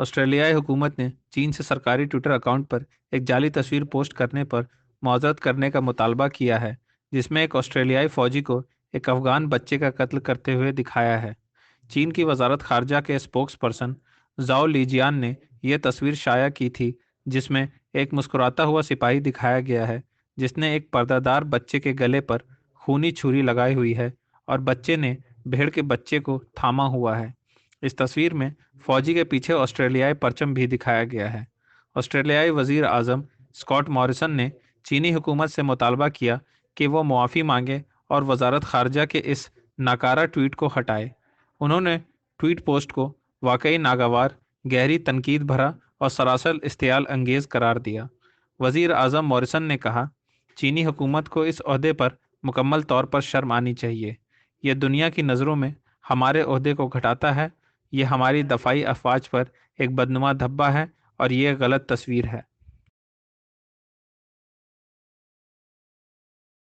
ऑस्ट्रेलियाई हुकूमत ने चीन से सरकारी ट्विटर अकाउंट पर एक जाली तस्वीर पोस्ट करने पर मुआवजत करने का मुतालबा किया है, जिसमें एक ऑस्ट्रेलियाई फौजी को एक अफगान बच्चे का कत्ल करते हुए दिखाया है। चीन की वजारत खारजा के स्पोक्स पर्सन जाओ लीजियान ने यह तस्वीर शाया की थी, जिसमें एक मुस्कुराता हुआ सिपाही दिखाया गया है, जिसने एक पर्दादार बच्चे के गले पर खूनी छुरी लगाई हुई है और बच्चे ने भेड़ के बच्चे को थामा हुआ है। इस तस्वीर में फौजी के पीछे ऑस्ट्रेलियाई परचम भी दिखाया गया है। ऑस्ट्रेलियाई वज़ीर आज़म स्कॉट मॉरिसन ने चीनी हुकूमत से मुतालबा किया कि वो मुआफ़ी मांगे और वजारत खारजा के इस नाकारा ट्वीट को हटाए। उन्होंने ट्वीट पोस्ट को वाकई नागवार, गहरी तनकीद भरा और सरासर इस्तेयाल अंगेज करार दिया। वज़ीर अजम मॉरिसन ने कहा, चीनी हुकूमत को इस अहदे पर मुकम्मल तौर पर शर्म आनी चाहिए। यह दुनिया की नज़रों में हमारे अहदे को घटाता है ये हमारी दफाई अफवाज पर एक बदनुमा धब्बा है और ये गलत तस्वीर है।